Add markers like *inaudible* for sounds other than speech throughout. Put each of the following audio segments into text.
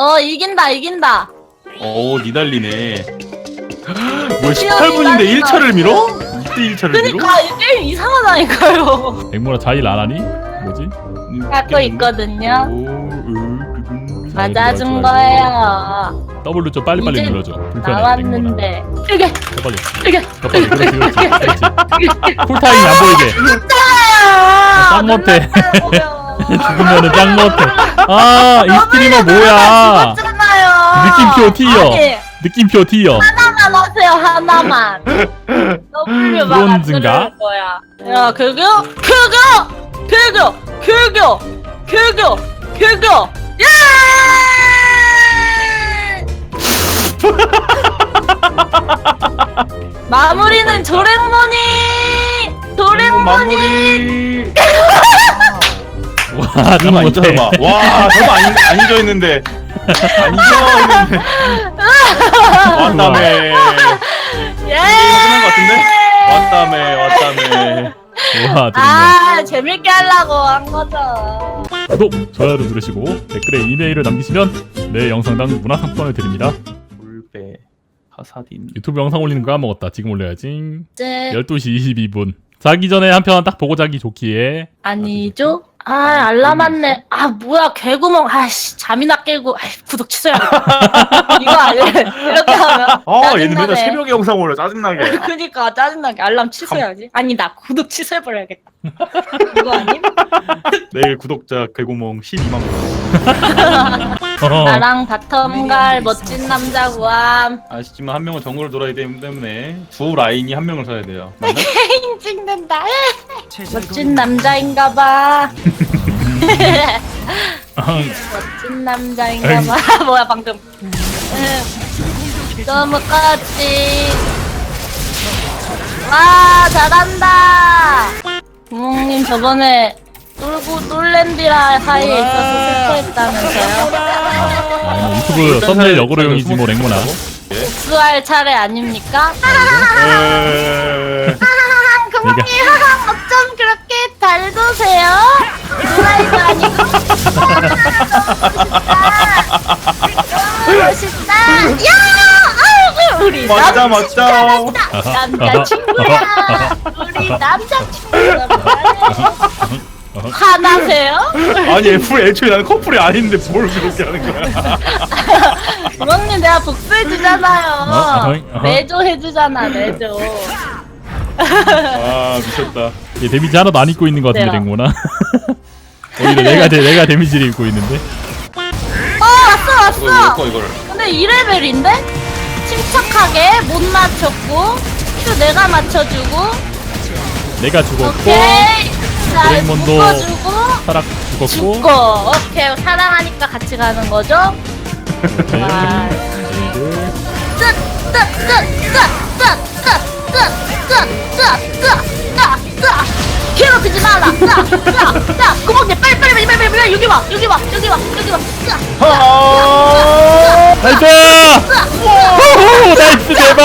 어 이긴다 이긴다. 오 니달리네 뭐 시원히 18분인데 나지마. 1차를 밀어? 2대 1차를 밀어? 그니까 이 게임 이상하다니까요. 백모라 자일 안 하니? 뭐지? 갖고 있거든요. 맞아준 거예요. W 좀 빨리빨리 이제 눌러줘 불편해 백모라 나왔는데. 이게 빨리 이게. 빨리 그렇지 그렇지 그렇지 쿨타임이 *laughs* 안 보이게 짱 못해. *laughs* 죽으면은 짱 못해 아 이 스트리머 뭐야? 느낌표 T요. 아니 느낌표 T요 하나만 하세요 하나만. 안 브론즈인가? 누를 거야. 야 그거? 그거? 그거? 그거? 그거? 그거? 야! *laughs* 마무리는 조랭머니! 조랭머니 마무리 *laughs* 와 잠깐만 짱 못해 잠깐만 와 저거 아니, 아니죠 했는데. 아니죠 했는데. 왔다며. 예! 끝난 것 같은데? 왔다며 왔다며. 와 드림몬 아 재밌게 하려고 한 거죠. 구독 좋아요를 누르시고 댓글에 이메일을 남기시면 내 영상당 문화상품권을 드립니다. 울베 하사딘 유튜브 영상 올리는 거 까먹었다. 지금 올려야지 이제 12시 22분. 자기 전에 한 편 딱 보고 자기 좋기에. 아니죠? 아 알람 왔네. 아 뭐야 개구멍. 아씨 잠이나 깨고. 아이 구독 취소해야겠다. *laughs* 이거 아니야. 이렇게 하면. 아 얘는 맨날 짜증나네. 새벽에 영상 올려 짜증나게 *laughs* 그니까 짜증나게 알람 취소해야지. 아니 나 구독 취소해버려야겠다. *laughs* 이거 아님? 내일 구독자 개구멍 12만 명 어, 나랑 바텀 갈 멋진 남자 구함. 아시지만 한 명은 정글을 돌아야 되기 때문에 두 라인이 한 명을 서야 돼요 맞나? *laughs* 찍는다. 멋진 남자인가봐. *laughs* 멋진 남자인가봐. *laughs* 뭐야 방금. 응. 너무 까지. 와 잘한다. 부모님 저번에 똘고 똘랜디라 사이에 있어서 슬퍼했다면서요? 아, 유튜브 썸네일 역으로용이지 뭐 랭모나? 복수할 차례 아닙니까? *laughs* 에... 부모님 어쩜 그렇게 잘 도세요? 드라이브 아니고. 멋있다. 야 아이고 우리 맞다 맞다. 남자친구야. 우리 남자친구야 *laughs* 화나세요? 아니 애플 애초에 나는 커플이 아닌데 뭘 그렇게 하는 거야 *laughs* 부모님 내가 복수해주잖아요. 어허잉, 어허. 내조 해주잖아 내조. 아 미쳤다. 얘 데미지 하나도 안 입고 있는 것 같은데. 랭모나. *laughs* 오히려 내가 데, 내가 데미지를 입고 있는데. 어 왔어 이걸 왔어 왜꺼 이걸 근데 2레벨인데? 침착하게 못 맞췄고 큐 내가 맞춰주고. 내가 죽었고 오케이. 잘 드래곤도 묶어주고. 죽었고. 죽고 오케이 사랑하니까 같이 가는 거죠? 와. 괴롭히지 말라. 야, 구멍내 빨리 빨리 빨리 빨리 빨리 여기 와 여기 와 여기 와 여기 와. 나이스! 호호! 나이스 대박.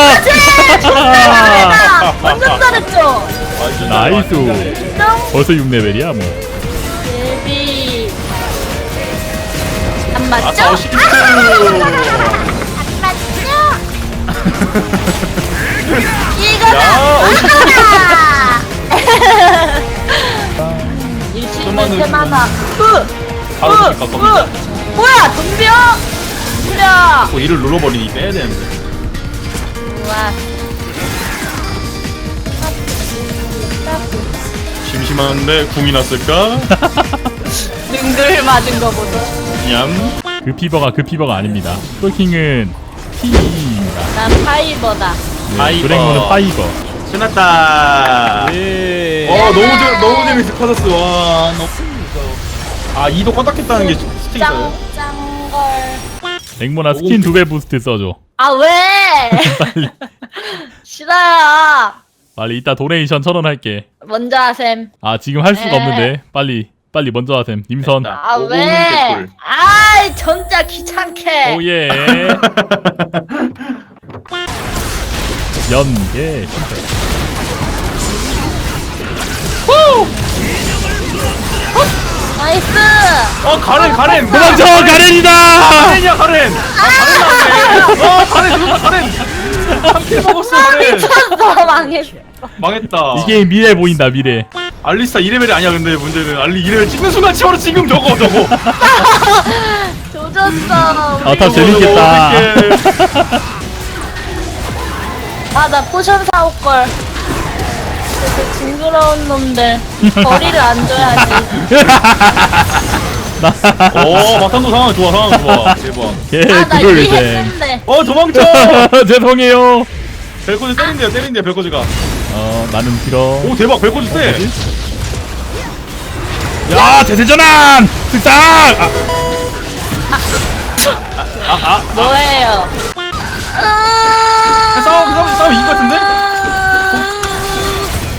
완전 잘했죠. 나이스. 벌써 6레벨이야 뭐 안 아싸 맞죠? 12초 안 맞죠? 이거다! 좀만 바로 으, 갈 겁니다. 으, 뭐야 덤벼? 그래 뭐 이를 눌러버리니 빼야 되는데. 우와 심심한데 궁이 났을까? *laughs* 능글 맞은 거 보소 냠. 그 피버가 그 피버가 아닙니다. 톨킹은 T입니다. 난 파이버다. 파이버. 브랭모는 파이버. 끝났다. 예. 어 너무 재 너무 재밌어 커졌어 와 너무 아 이도 껐다켰다는 게 스틱 있어요. 짱짱걸. 랭모나 스킨 두 배 부스트 써줘. 아 왜? *laughs* 싫어요. 빨리 이따 도네이션 천 원 할게. 먼저 하셈. 아 지금 할 수가 네. 없는데. 빨리 빨리 먼저 하셈. 님선. 됐다. 아 오공 왜? 아이 전자 귀찮게. 오예. 연계 실패 나이스! 어 가렌 가렌. 도망쳐 가렌이다! 가렌이야 가렌. 아 가렌 나왔네. 어 가렌 죽었다 가렌. 한킬 먹었어 가렌. 미쳤어. 망했어. 망했다. 이 게임 미래 보인다 미래 알리스타 2레벨이 아니야 근데 문제는. 알리 2레벨 찍는 순간 치워로 지금 저거 저거. *laughs* 조졌어. 아, 다 재밌겠다. 아 나 포션 사올걸. 그 징그러운 놈들. 거리를 안 줘야지 *laughs* 어 마탄도 상황 좋아 상황 좋아. 대박. *laughs* 개 아나 그걸 이미 생 했는데. 어 도망쳐! 죄송해요. 벨코즈 때린대요 때린대요 벨코즈가. 어 나는 길어. 오 대박. 벨코즈 때. 야. 대세전환! 특상! 아, 뭐예요? 싸움 싸움 싸움 이긴 것 같은데?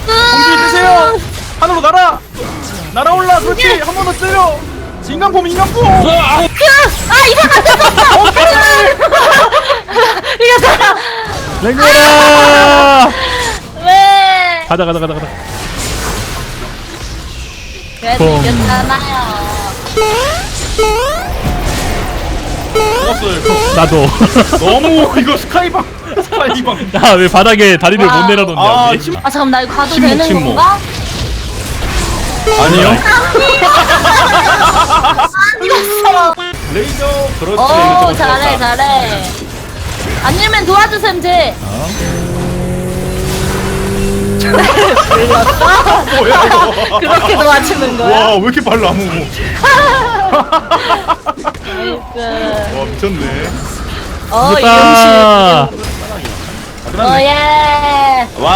공기 뜨세요. 하늘로 날아. 날아올라. 그렇지. 한 번 더 때려. 인간폼 인간폼. 아. 이상한 데 썼어 이거 랭거라 왜 가자 가자 가자 가자 그래도 뻥. 이겼잖아요 죽었어요 나도 *laughs* 너무 *laughs* 이거 스카이방 스카이방 야 왜 바닥에 다리를 못 와. 내려놓냐 아 우리? 침 아 잠깐 나 이거 가도 침묵, 되는 침묵. 건가? 아니요 이겼어 레이저 그렇지 오 잘해 좋았다. 잘해 아니면 도와주셈 제 뭐야 이거? 그렇게 도와주는 거야? 와왜 이렇게 빨라 아무 나이스 와 미쳤네. 어 이겼다. 이름식. 아, 끝났네. 오예. 와